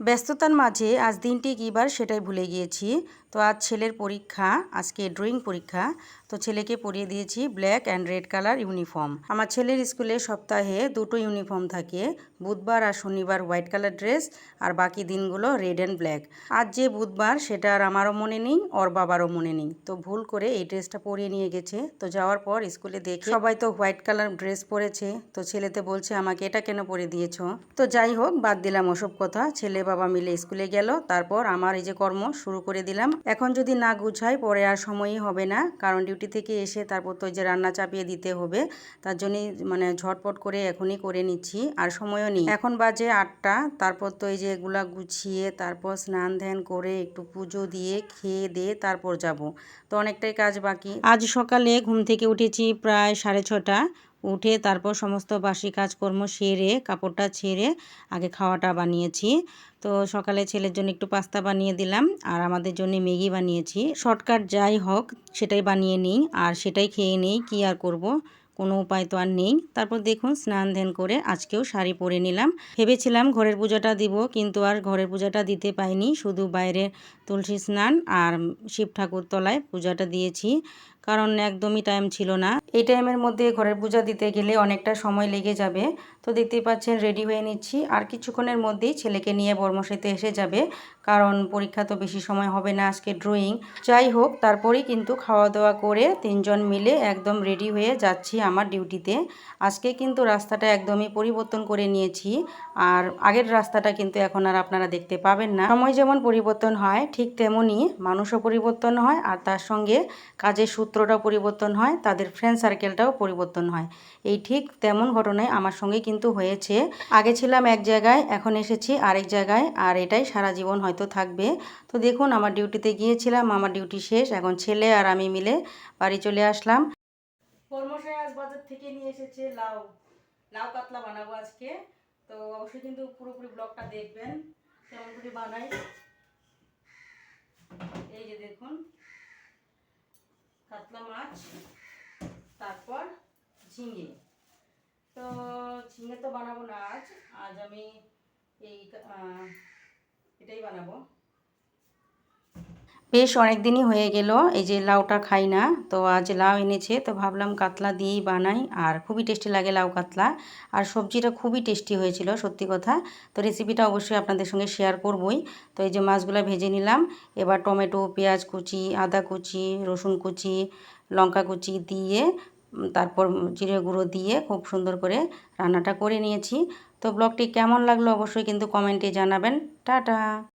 ব্যস্ততার মাঝে আজ দিনটি কী বার সেটাই ভুলে গিয়েছি। তো আজ ছেলের পরীক্ষা, আজকে ড্রয়িং পরীক্ষা। তো ছেলেকে পরিয়ে দিয়েছি black and red colour uniform আমার ছেলের স্কুলে সপ্তাহে দুটো ইউনিফর্ম থাকে, বুধবার আর শনিবার হোয়াইট কালার ড্রেস আর বাকি দিনগুলো রেড অ্যান্ড ব্ল্যাক আজ যে বুধবার সেটা আর আমারও মনে নেই, ওর বাবারও মনে নেই। তো ভুল করে এই ড্রেসটা পরিয়ে নিয়ে গেছে। তো যাওয়ার পর স্কুলে দেখে সবাই তো হোয়াইট কালার ড্রেস পরেছে। তো ছেলেতে বলছে, আমাকে এটা কেন পরে দিয়েছ? তো যাই হোক, বাদ দিলাম ওসব কথা। ছেলে বাবা মিলে স্কুলে গেল। তারপর আমার এই যে কর্ম, শুরু করে দিলাম। এখন যদি না গুছাই, পরে আর সময়ই হবে না। কারণ ডিউটি থেকে এসে তারপর তো যে রান্না চাপিয়ে দিতে হবে, তার জন্যই মানে ঝটপট করে এখনই করে নিচ্ছি, আর সময়ও নেই। এখন বাজে আটটা, তারপর তো এই যে এগুলা গুছিয়ে, তারপর স্নান ধ্যান করে একটু পুজো দিয়ে খেয়ে দিয়ে তারপর যাব। তো অনেকটাই কাজ বাকি। আজ সকালে ঘুম থেকে উঠেছি প্রায় সাড়ে ছটা। উঠে তারপর সমস্ত বাসি কাজকর্ম সেরে, কাপড়টা ছেড়ে আগে খাওয়াটা বানিয়েছি। তো সকালে ছেলের জন্য একটু পাস্তা বানিয়ে দিলাম আর আমাদের জন্য ম্যাগি বানিয়েছি। শর্টকাট যাই হোক, সেটাই বানিয়ে নিই আর সেটাই খেয়ে নিই, কি আর করব? কোনো উপায় তো আর নেই। তারপর দেখুন, স্নান ধ্যান করে আজকেও শাড়ি পরে নিলাম। ভেবেছিলাম ঘরের পূজাটা দিব, কিন্তু আর ঘরের পূজাটা দিতে পাইনি। শুধু বাইরে তুলসী স্নান আর শিব ঠাকুর তলায় পূজাটা দিয়েছি, কারণ একদমই টাইম ছিল না। এই টাইমের মধ্যে ঘরের পূজা দিতে গেলে অনেকটা সময় লেগে যাবে। তো দেখতেই পাচ্ছেন রেডি হয়ে নিচ্ছি। আর কিছুক্ষণের মধ্যেই ছেলেকে নিয়ে বর্মশাইতে এসে যাবে, কারণ পরীক্ষা তো বেশি সময় হবে না আজকে ড্রয়িং যাই হোক, তারপরেই কিন্তু খাওয়া দাওয়া করে তিনজন মিলে একদম রেডি হয়ে যাচ্ছি আমার ডিউটিতে। আজকে কিন্তু রাস্তাটা একদমই পরিবর্তন করে নিয়েছি। আর আগের রাস্তাটা কিন্তু এখন আর আপনারা দেখতে পাবেন না। সময় যেমন পরিবর্তন হয়, ঠিক তেমনই মানুষও পরিবর্তন হয় আর তার সঙ্গে কাজের সূত্রটাও পরিবর্তন হয়, তাদের ফ্রেন্ড সার্কেলটাও পরিবর্তন হয়। এই ঠিক তেমন ঘটনায় আমার সঙ্গে কিন্তু হয়েছে। আগে ছিলাম এক জায়গায়, এখন এসেছি আরেক জায়গায় আর এটাই সারা জীবন হয়তো থাকবে। তো দেখুন, আমার ডিউটিতে গিয়েছিলাম, আমার ডিউটি শেষ, এখন ছেলে আর আমি মিলে বাড়ি চলে আসলাম। কর্মশায় আজ বাজার থেকে নিয়ে এসেছে লাউ। লাউ কাতলা বানাবো আজকে। তো অবশ্যই কিন্তু পুরোপুরি ব্লগটা দেখবেন। কেমন করে বানাই। এই যে দেখুন, কাতলা মাছ, তারপর ঝিঙে। তো ঝিঙে তো বানাবো না আজ। আজ আমি এই এটাই বানাবো। বেশ অনেক দিনই হয়ে গেল, এই যে লাউটা খাই না, তো আজ লাউ এনেছে, তো ভাবলাম কাতলা দিয়েই বানাই, আর খুবই টেস্টি লাগে লাউ কাতলা, আর সবজিটা খুবই টেস্টি হয়েছিল, সত্যি কথা, তো রেসিপিটা অবশ্যই আপনাদের সঙ্গে শেয়ার করবই, তো এই যে মাছগুলো ভেজে নিলাম, এবার টমেটো, পেঁয়াজ কুচি, আদা কুচি, রসুন কুচি, লঙ্কা কুচি দিয়ে, তারপর জিরে গুঁড়ো দিয়ে খুব সুন্দর করে রান্নাটা করে নিয়েছি, তো ব্লগটি কেমন লাগল অবশ্যই কিন্তু কমেন্টে জানাবেন, টাটা!